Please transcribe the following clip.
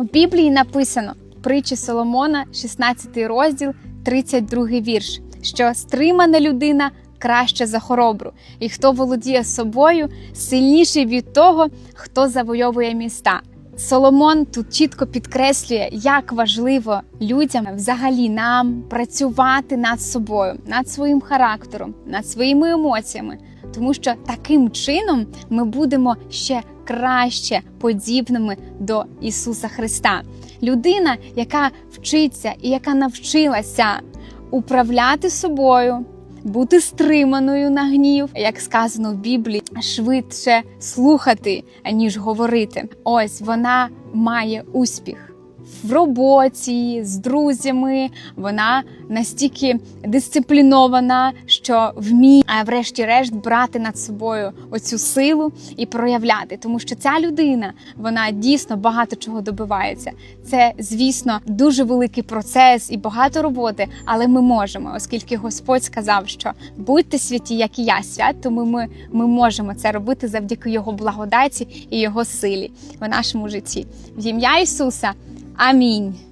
У Біблії написано притчі Соломона, 16 розділ, 32 вірш, що стримана людина краще за хоробру, і хто володіє собою, сильніший від того, хто завойовує міста. Соломон тут чітко підкреслює, як важливо людям взагалі нам працювати над собою, над своїм характером, над своїми емоціями, тому що таким чином ми будемо ще краще подібними до Ісуса Христа. Людина, яка вчиться і яка навчилася управляти собою, бути стриманою на гнів, як сказано в Біблії, швидше слухати, ніж говорити. Ось вона має успіх. В роботі з друзями вона настільки дисциплінована, що вміє, врешті-решт брати над собою оцю силу і проявляти, тому що ця людина вона дійсно багато чого добивається. Це, звісно, дуже великий процес і багато роботи, але ми можемо, оскільки Господь сказав, що будьте святі, як і я свят, тому ми, ми можемо це робити завдяки Його благодаті і Його силі в нашому житті. В ім'я Ісуса. a mim.